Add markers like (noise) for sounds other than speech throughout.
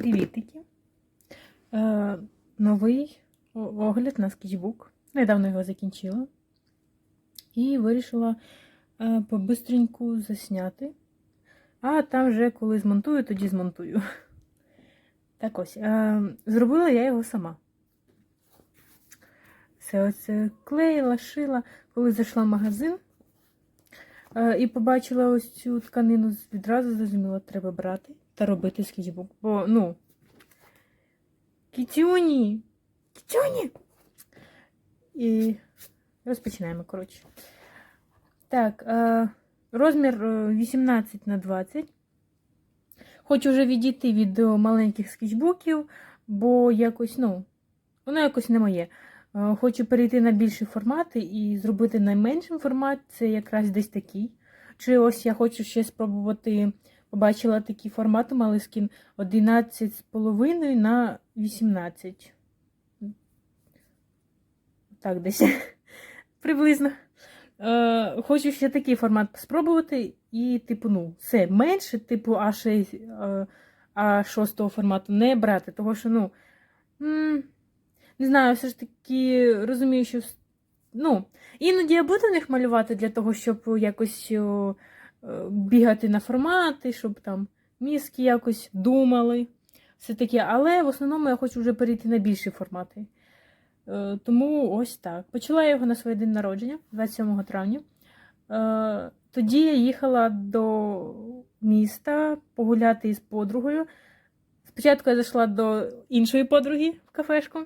Привітики! Е, новий огляд на скетчбук. Недавно його закінчила. І вирішила е, побистреньку засняти. А там вже коли змонтую, тоді змонтую. Так ось. Е, зробила я його сама. Все оце клеїла, шила. Коли зайшла в магазин е, і побачила ось цю тканину, відразу зрозуміла, треба брати та робити скетчбук. Бо, ну. Кітюні! Кітюні! І розпочинаємо, коротше. Так, е, розмір е, 18 на 20. Хочу вже відійти від е, маленьких скетчбуків, бо якось, ну, воно якось не моє. Е, Хочу перейти на більші формати і зробити найменший формат це якраз десь такий. Чи ось я хочу ще спробувати, побачила такий формат у Малискін 11,5 на 18. Так, десь (laughs) приблизно. Е, хочу ще такий формат спробувати. І, типу, ну, все менше, типу, А6, е, А6 формату не брати. Того що, ну, не знаю, все ж таки розумію, що ну, іноді я буду в них малювати для того, щоб якось бігати на формати, щоб там мізки якось думали. Все таке, але в основному я хочу вже перейти на більші формати. Е, Тому ось так. Почала я його на своє день народження, 27 травня. Е, Тоді я їхала до міста погуляти із подругою. Спочатку я зайшла до іншої подруги в кафешку.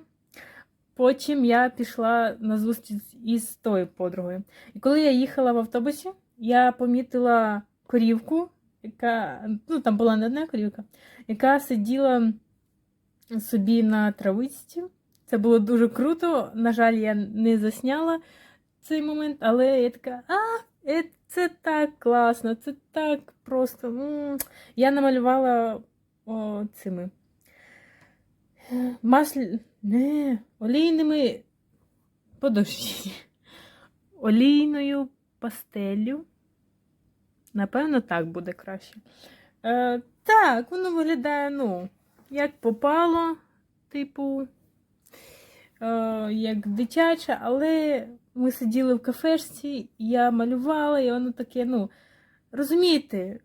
Потім я пішла на зустріч із тою подругою. І коли я їхала в автобусі, я помітила корівку, яка, ну там була не одна корівка, яка сиділа собі на травичці. Це було дуже круто. На жаль, я не засняла цей момент, але я така, а, е, це так класно, це так просто. м». Я намалювала о, цими маслі... Не, олійними. Подождіть. Олійною пастеллю. Напевно, так буде краще. Е, так, воно виглядає, ну, як попало, типу, е, як дитяче, але ми сиділи в кафешці, я малювала, і воно таке, ну, розумієте,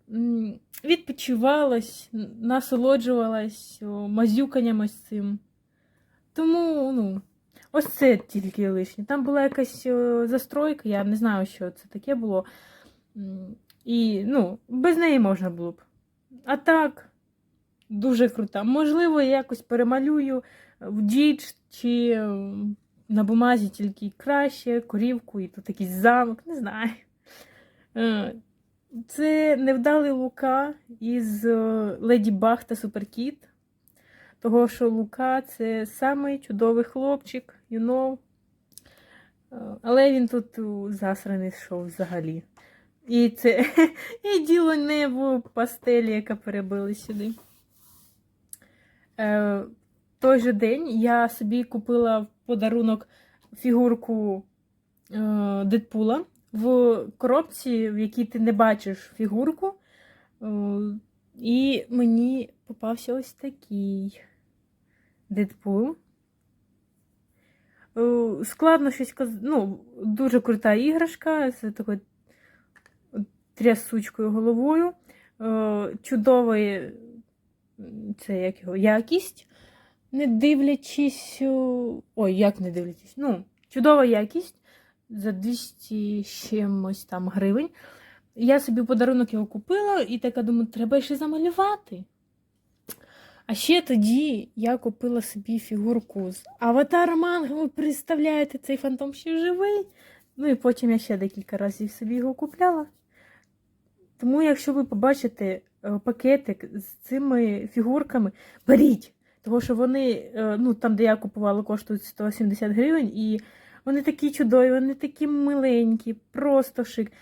відпочивалась, насолоджувалась мазюканням ось цим. Тому, ну, ось це тільки лишнє. Там була якась о, застройка, я не знаю, що це таке було. І, ну, без неї можна було б. А так, дуже крута. Можливо, я якось перемалюю в діч чи е, на бумазі тільки краще, корівку, і тут якийсь замок, не знаю. Е, Це невдалий Лука із е, Леді Баг та Суперкіт. Того, що Лука це самий чудовий хлопчик, you know. Е, Але він тут засраний шов взагалі. І це (laughs) і діло не в пастелі, яка перебили сюди. Е, той же день я собі купила в подарунок фігурку е, Дедпула в коробці, в якій ти не бачиш фігурку. Е, і мені попався ось такий Дедпул. Е, Складно щось казати. Ну, дуже крута іграшка з такою трясучкою головою. Е, Чудовий це як його, якість, не дивлячись. Ой, як не дивлячись? Ну, чудова якість за 200 чимось там гривень. Я собі подарунок його купила і така думаю, треба ще замалювати. А ще тоді я купила собі фігурку з Аватара Манго. Ви представляєте, цей фантом ще живий. Ну і потім я ще декілька разів собі його купляла. Тому, якщо ви побачите е, пакетик з цими фігурками, беріть. Тому що вони, е, ну там, де я купувала, коштують 170 гривень, і вони такі чудові, вони такі миленькі, просто шик.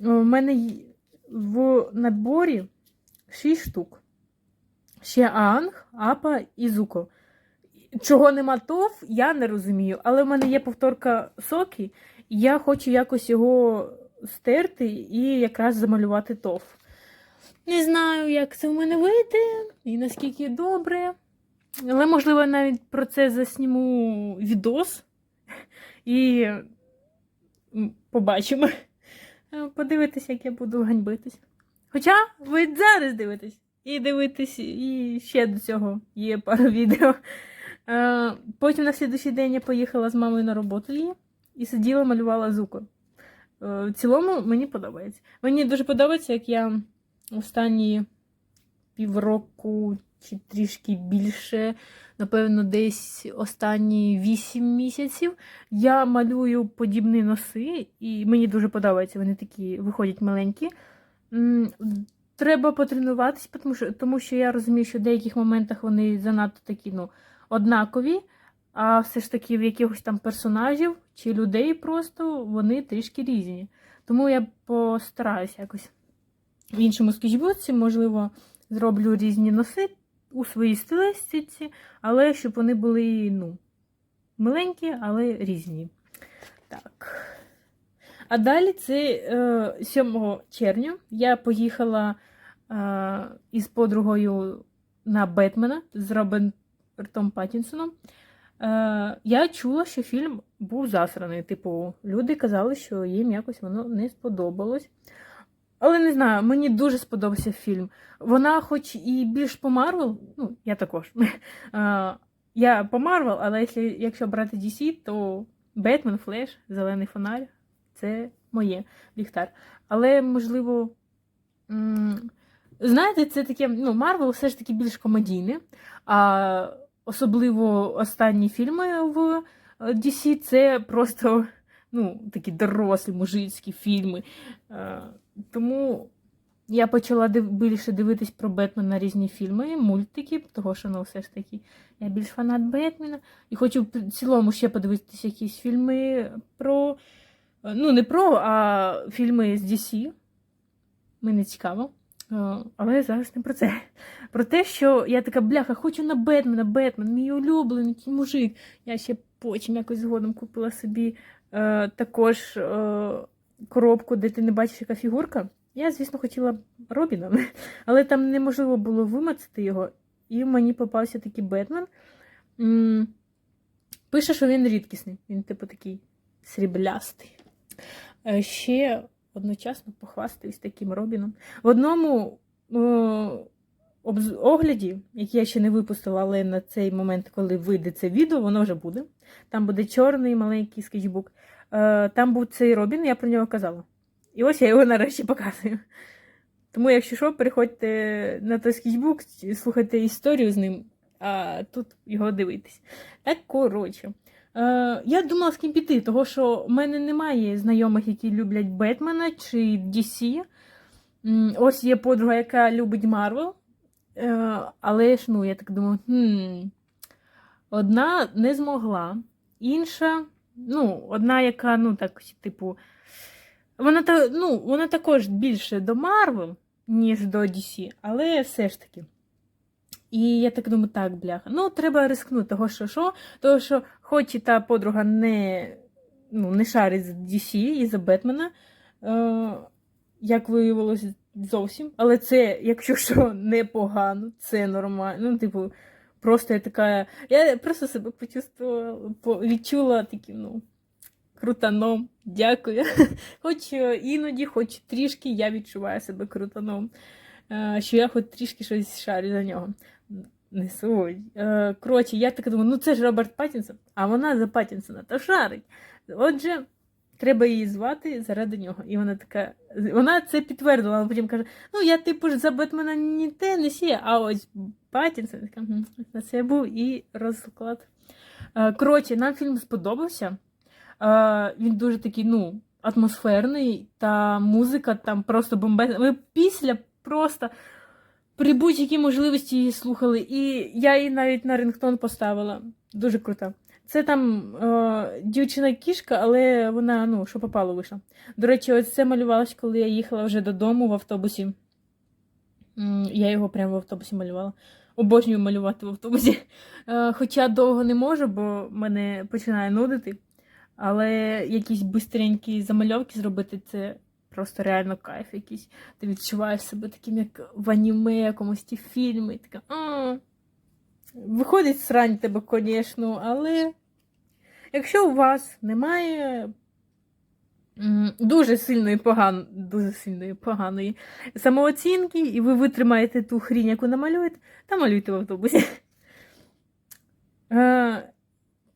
У мене в наборі 6 штук. Ще Аанг, Апа і Зуко. Чого нема ТОВ, я не розумію. Але в мене є повторка соки, і я хочу якось його стерти і якраз замалювати ТОВ. Не знаю, як це в мене вийде і наскільки добре. Але, можливо, навіть про це засніму відос і побачимо. Подивитися, як я буду ганьбитись. Хоча ви зараз дивитесь. І дивитесь, і ще до цього є пару (laughs) відео. Е, Потім на слідуючий день я поїхала з мамою на роботу її і сиділа, малювала зуку. Е, В цілому мені подобається. Мені дуже подобається, як я останні півроку чи трішки більше, напевно, десь останні 8 місяців я малюю подібні носи, і мені дуже подобається. Вони такі виходять маленькі. Треба потренуватись, тому що, тому що я розумію, що в деяких моментах вони занадто такі ну, однакові, а все ж таки в якихось там персонажів чи людей просто вони трішки різні. Тому я постараюся якось в іншому скетчбуці, можливо, зроблю різні носи у своїй стилістиці, але щоб вони були ну, миленькі, але різні. Так. А далі це е, 7 червня я поїхала е, із подругою на Бетмена з Робертом Паттінсоном. Е, я чула, що фільм був засраний. Типу, люди казали, що їм якось воно не сподобалось. Але не знаю, мені дуже сподобався фільм. Вона, хоч і більш по Марвел, ну, я також. (laughs) Е, я по Марвел, але якщо, якщо брати DC, то Бетмен, Флеш, Зелений фонарь це моє ліхтар. Але, можливо, знаєте, це таке, ну, Марвел все ж таки більш комедійне, а особливо останні фільми в е, DC це просто ну, такі дорослі мужицькі фільми. Е, Тому я почала більше дивитись про Бетмена різні фільми, мультики, того що ну, все ж таки я більш фанат Бетмена. І хочу в цілому ще подивитися якісь фільми про. е, Ну, не про, а фільми з DC. Мені цікаво. Е, Але зараз не про це. (laughs) Про те, що я така бляха, хочу на Бетмена, Бетмен, мій улюблений мужик. Я ще потім якось згодом купила собі е, також е, коробку, де ти не бачиш, яка фігурка. Я, звісно, хотіла Робіна, (laughs) але там неможливо було вимацати його. І мені попався такий Бетмен. Пише, що він рідкісний. Він, типу, такий сріблястий. Е, Ще одночасно похвастаюсь таким Робіном. В одному е, обз- огляді, який я ще не випустила, але на цей момент, коли вийде це відео, воно вже буде. Там буде чорний маленький скетчбук. Е, Там був цей Робін, я про нього казала. І ось я його нарешті показую. Тому, якщо що, переходьте на той скетчбук, слухайте історію з ним, а тут його дивитись. Так, коротше. Е, я думала з ким піти, того що в мене немає знайомих, які люблять Бетмена чи DC. Ось є подруга, яка любить Марвел. Е, але ж, ну, я так думаю, хм, одна не змогла, інша, ну, одна, яка, ну, так, типу, вона, та, ну, вона також більше до Марвел, ніж до DC, але все ж таки. І я так думаю, так, бляха. Ну, треба рискнути, того що що, того що, хоч і та подруга не, ну, не шарить з DC і за Бетмена, е, як виявилось, зовсім. Але це, якщо що, непогано, це нормально. Ну, типу, просто я така. Я просто себе почувствувала, по- відчула таким, ну, крутаном. Дякую. (laughs) Хоч е, іноді, хоч трішки я відчуваю себе крутаном. Е, Що я хоч трішки щось шарю за нього. Не суть. Е, Коротше, я так думаю, ну це ж Роберт Паттінсон, а вона за Паттінсона то шарить. Отже, треба її звати заради нього. І вона така, вона це підтвердила, але потім каже: ну я типу ж за Бетмена ні те, не сі, а ось Паттінсон. Така, На це був і розклад. Е, Коротше, нам фільм сподобався. Е, Він дуже такий, ну, атмосферний, та музика там просто бомбезна. Ми після просто при будь-якій можливості її слухали. І я її навіть на рингтон поставила. Дуже крута. Це там е, дівчина-кішка, але вона, ну, що попало, вийшла. До речі, ось це малювалось, коли я їхала вже додому в автобусі. Я його прямо в автобусі малювала. Обожнюю малювати в автобусі. Е, Хоча довго не можу, бо мене починає нудити. Але якісь бистренькі замальовки зробити це просто реально кайф якийсь. Ти відчуваєш себе таким, як в аніме, якомусь ті фільми. Така. Виходить срань тебе, звісно, але якщо у вас немає дуже сильної поган... дуже сильної поганої самооцінки, і ви витримаєте ту хрінь, яку намалюєте, та малюйте в автобусі. (laughs)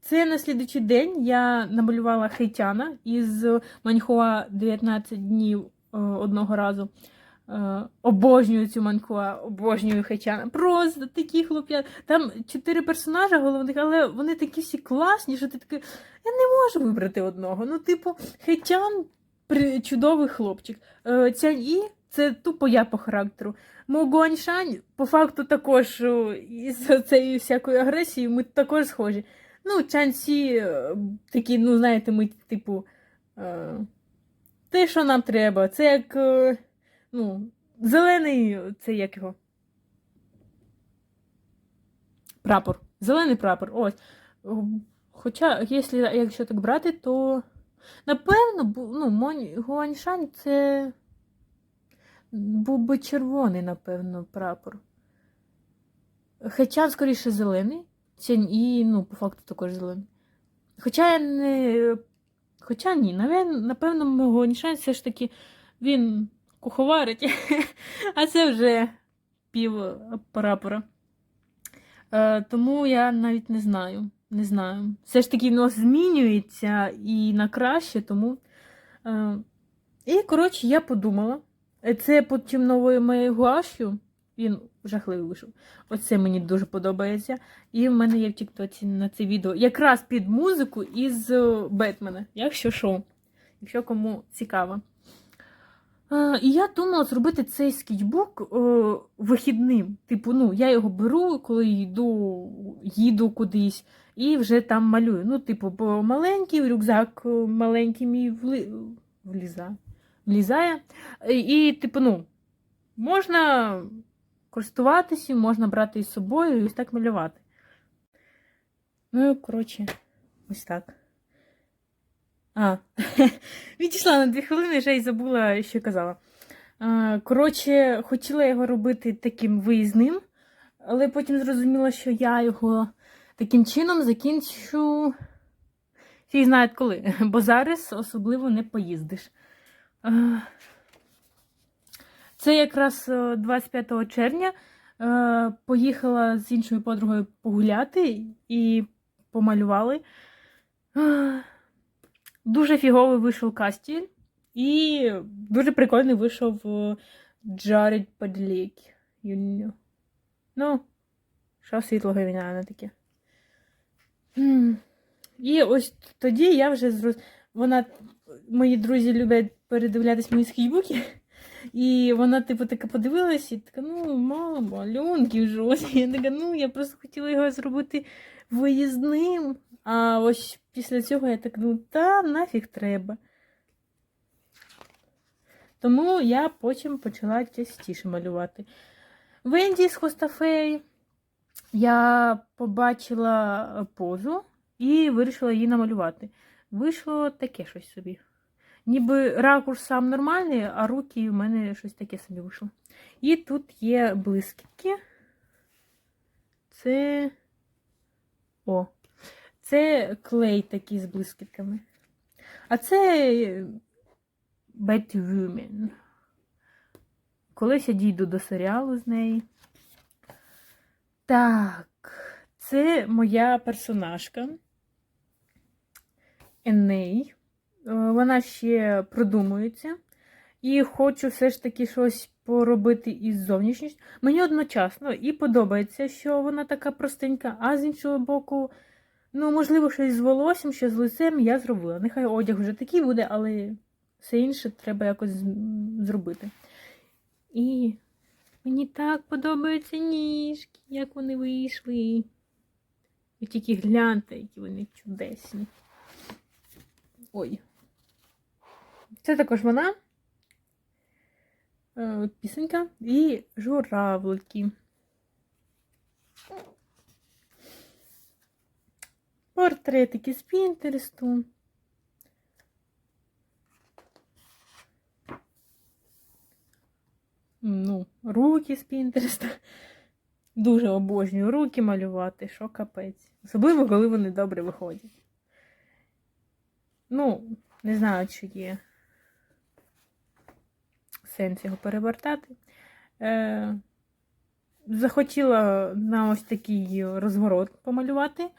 Е, Це на слідуючий день я намалювала Хейтяна із Маньхуа 19 днів е, одного разу. Е, Обожнюю цю маньхуа, обожнюю Хейтяна. Просто такі хлоп'я. Там чотири персонажа головних, але вони такі всі класні, що ти такий. Я не можу вибрати одного. Ну, типу, Хейтян чудовий хлопчик. Е, Цянь І це тупо я по характеру. Мо по факту, також е, із цією всякою агресією ми також схожі. Ну, Чансі е, такі, ну, знаєте, ми, типу, е, те, що нам треба. Це як, е, ну, зелений, це як його. Прапор. Зелений прапор. Ось. Хоча, якщо, якщо так брати, то напевно, ну, Гуаньшань це був би червоний, напевно, прапор. Хетян, скоріше, зелений. Цянь і, ну, по факту також зелений. Хоча я не. Хоча ні, напевно, Гуаньшань все ж таки він куховарить, (laughs) а це вже пів прапора. Е, тому я навіть не знаю. Не знаю. Все ж таки воно змінюється і на краще, тому. Е, і, коротше, я подумала. Це потім новою моєю гуашю. Він жахливий вийшов. Оце мені дуже подобається. І в мене є в Тіктоці на це відео якраз під музику із е, Бетмена, якщо що, якщо кому цікаво. Е, і я думала зробити цей скетчбук е, вихідним. Типу, ну, я його беру, коли йду, їду кудись, і вже там малюю. Ну, типу, бо маленький рюкзак маленький мій вли... влізає. влізає. І, типу, ну, можна користуватися, можна брати із собою і ось так малювати. Ну, коротше, ось так. А, (laughs) відійшла на дві хвилини, вже й забула, що казала. Коротше, хотіла його робити таким виїзним, але потім зрозуміла, що я його таким чином закінчу. Всі знають коли, (laughs) бо зараз особливо не поїздиш. Це якраз е, 25 червня е, поїхала з іншою подругою погуляти і помалювали. Дуже фіговий вийшов кастіль, і дуже прикольний вийшов е, Джаред Падлік. Ну, що світлого війна на таке. І ось тоді я вже зроз... Вона, мої друзі люблять передивлятись мої скейбуки. І вона, типу, така подивилась і така, ну, мама, малюнки жорсткі. Я така, ну, я просто хотіла його зробити виїзним. А ось після цього я так думаю, та нафіг треба. Тому я потім почала частіше малювати. Венді з Хостафей я побачила позу і вирішила її намалювати. Вийшло таке щось собі. Ніби ракурс сам нормальний, а руки в мене щось таке собі вийшло. І тут є блискітки. Це. О, це клей такий з блискітками. А це Batwoman. Колись я дійду до серіалу з неї. Так, це моя персонажка. Еней. Е, Вона ще продумується. І хочу все ж таки щось поробити із зовнішністю. Мені одночасно і подобається, що вона така простенька, а з іншого боку, ну, можливо, щось з волоссям, що з лицем я зробила. Нехай одяг вже такий буде, але все інше треба якось зробити. І мені так подобаються ніжки, як вони вийшли. Ви тільки гляньте, які вони чудесні. Ой. Це також вона. Е, Пісенька і журавлики. Портретики з Пінтересту. руки з Пінтереста. Дуже обожнюю руки малювати, що капець. Особливо, коли вони добре виходять. Ну, не знаю, чи є сенс його перевертати. Е, захотіла на ось такий розворот помалювати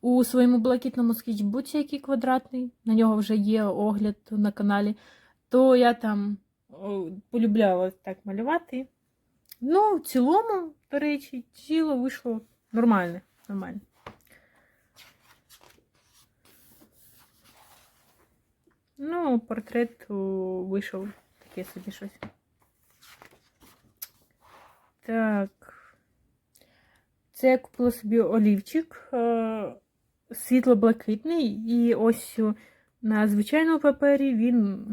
у своєму блакитному скетчбуці, який квадратний. На нього вже є огляд на каналі. То я там полюбляла так малювати. Ну, в цілому, до речі, тіло вийшло нормальне. нормальне. Ну, портрет вийшов таке собі щось. Так. Це я купила собі олівчик е, світло-блакитний, і ось на звичайному папері він,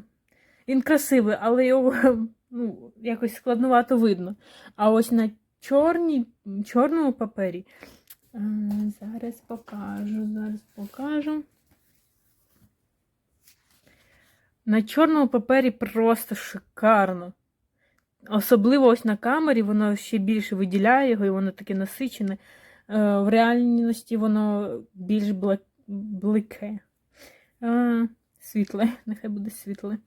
він красивий, але його (laughs) ну, якось складновато видно. А ось на чорній, чорному папері. е, Зараз покажу, зараз покажу. На чорному папері просто шикарно. Особливо ось на камері воно ще більше виділяє його, і воно таке насичене. Е, В реальності воно більш блике. Світле, (laughs) нехай буде світле.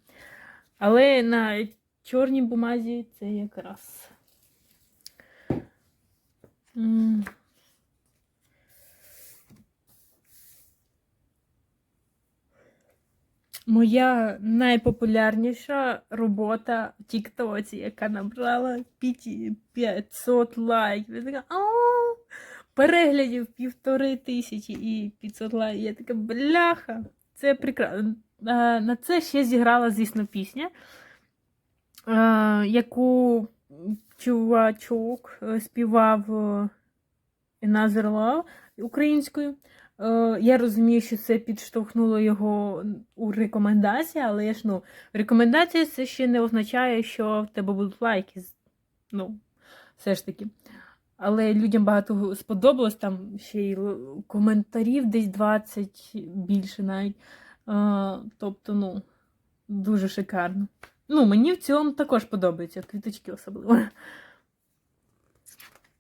Але на чорній бумазі це якраз. Моя найпопулярніша робота в Тіктоці, яка набрала 500 лайків. Я така, «А, переглядів півтори тисячі і 500 лайків. Я така, бляха, це прекрасно. На це ще зіграла, звісно, пісня, яку чувачок е, співав е, Another Love українською. Е, Я розумію, що це підштовхнуло його у рекомендації, але ж ну, рекомендація це ще не означає, що в тебе будуть лайки. Ну, все ж таки. Але людям багато сподобалось, там ще й коментарів десь 20 більше навіть. Е, Тобто, ну, дуже шикарно. Ну, мені в цілому також подобаються, квіточки особливо.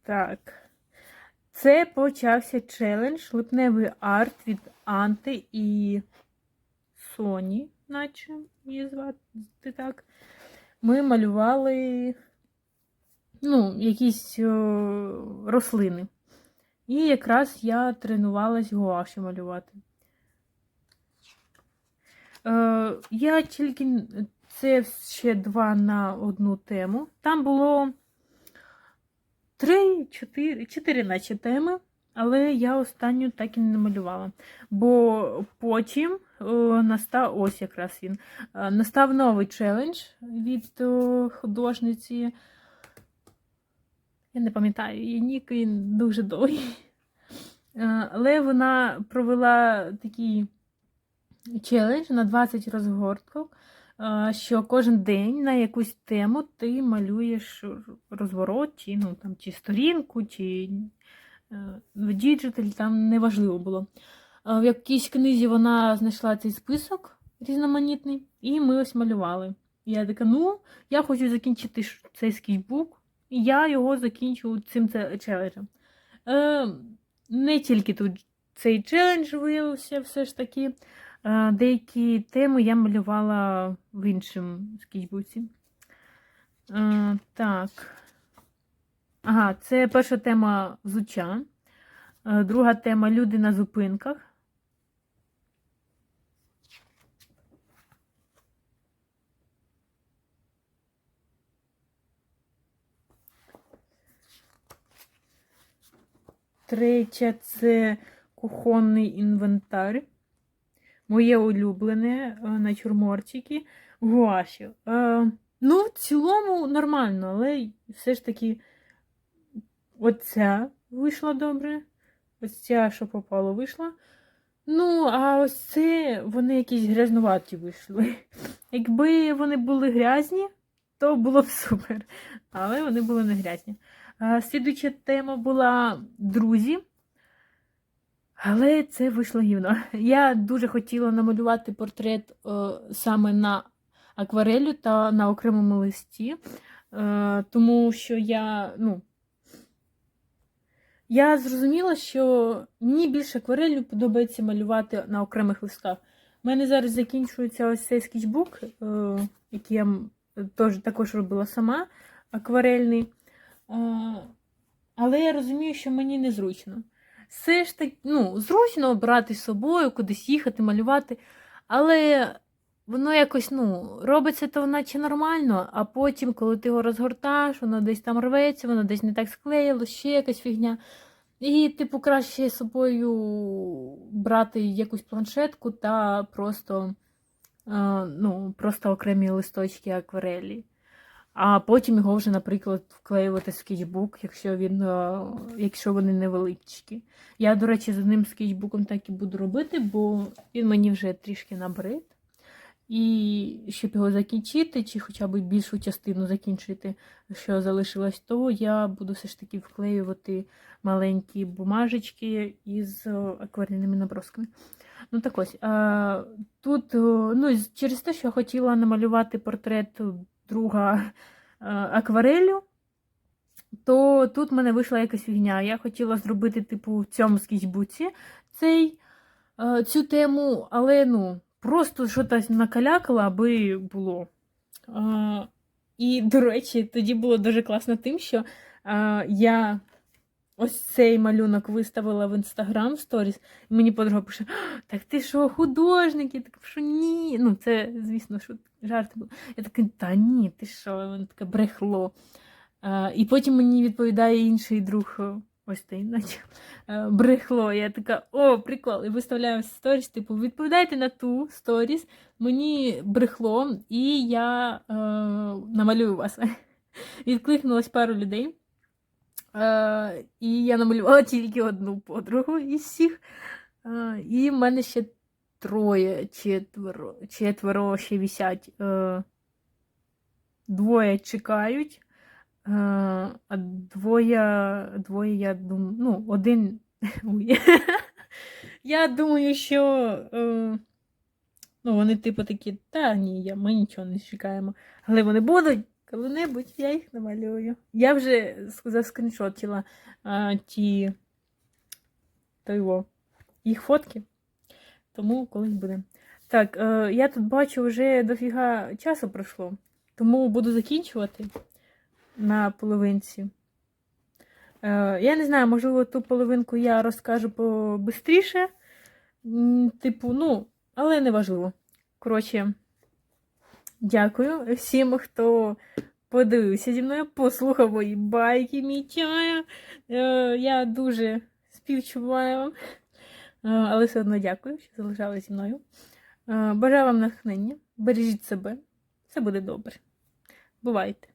Так. Це почався челендж липневий арт від Анти і Соні, наче її звати так. Ми малювали ну, якісь о, рослини. І якраз я тренувалась гуаші малювати. Е, я тільки це ще два на одну тему. Там було три, чотири, чотири наче теми, але я останню так і не намалювала. Бо потім о, настав ось якраз він. е, Настав новий челендж від о, художниці. Я не пам'ятаю її нік, він дуже довгий. Е, Але вона провела такий челендж на 20 розгорток, е, що кожен день на якусь тему ти малюєш розворот, чи, ну, там, чи сторінку, чи е, в діджиталі, там неважливо було. В якійсь книзі вона знайшла цей список різноманітний, і ми ось малювали. Я така, ну, я хочу закінчити цей скетчбук, і я його закінчу цим челенджем. Е, не тільки тут цей челендж виявився все ж таки. Е, Деякі теми я малювала в іншому скетчбуці. Е, Так. Ага, це перша тема взуття. Е, Друга тема люди на зупинках. Третя це кухонний інвентар. Моє улюблене е, натюрмортики гуаші. Е, ну, в цілому нормально, але все ж таки оця вийшла добре. Ось ця, що попало, вийшла. Ну, а ось це вони якісь грязнуваті вийшли. Якби вони були грязні, то було б супер. Але вони були не грязні. А, Слідуюча тема була друзі. Але це вийшло гівно. (laughs) Я дуже хотіла намалювати портрет е, саме на акварелю та на окремому листі. Е, тому що я, ну, я зрозуміла, що мені більше акварелью подобається малювати на окремих листках. У мене зараз закінчується ось цей скетчбук, е, який я теж також робила сама, акварельний. Е, але я розумію, що мені незручно. Все ж таки, ну, зручно брати з собою, кудись їхати, малювати, але воно якось, ну, робиться то наче нормально, а потім, коли ти його розгортаєш, воно десь там рветься, воно десь не так склеїло, ще якась фігня. І, типу, краще з собою брати якусь планшетку та просто, е, ну, просто окремі листочки акварелі. А потім його вже, наприклад, вклеювати в скетчбук, якщо він, е, якщо вони невеличкі. Я, до речі, з одним скетчбуком так і буду робити, бо він мені вже трішки набрид. І щоб його закінчити, чи хоча б більшу частину закінчити, що залишилось, то я буду все ж таки вклеювати маленькі бумажечки із е, акварельними набросками. Ну так ось. А, тут, е, ну, через те, що я хотіла намалювати портрет друга е, акварелю, то тут в мене вийшла якась фігня. Я хотіла зробити, типу, в цьому скетчбуці цей, е, цю тему, але ну, просто щось накалякала, аби було. Е, І, до речі, тоді було дуже класно тим, що я ось цей малюнок виставила в інстаграм сторіс, і мені подруга пише: Так ти що, художник? Я така, що ні. Ну, це, звісно, що жарт був. Я така, та ні, ти що? Воно таке брехло. Е, і потім мені відповідає інший друг, ось той, наче е, брехло. Я така, о, прикол. І виставляю сторіс, типу, відповідайте на ту сторіс, мені брехло, і я е, намалюю вас. (laughs) Відкликнулось пару людей. І я намалювала (laughs) тільки одну подругу із всіх. І в мене ще троє, четверо, четверо ще вісять. Двоє чекають. А двоє, двоє, я думаю, ну, один. (laughs) Я думаю, що е, ну, вони, типу, такі, та ні, ми нічого не чекаємо. Але вони будуть, коли-небудь я їх намалюю. Я вже заскріншотила а, ті його, їх фотки, тому колись буде. Так, е, я тут бачу, вже дофіга часу пройшло, тому буду закінчувати на половинці. Е, я не знаю, можливо, ту половинку я розкажу побистріше. Типу, ну, але не важливо. Коротше, дякую всім, хто подивився зі мною, послухав мої байки, мій чая. Е, я дуже співчуваю вам. Е, але все одно дякую, що залишали зі мною. Е, бажаю вам натхнення, бережіть себе, все буде добре. Бувайте!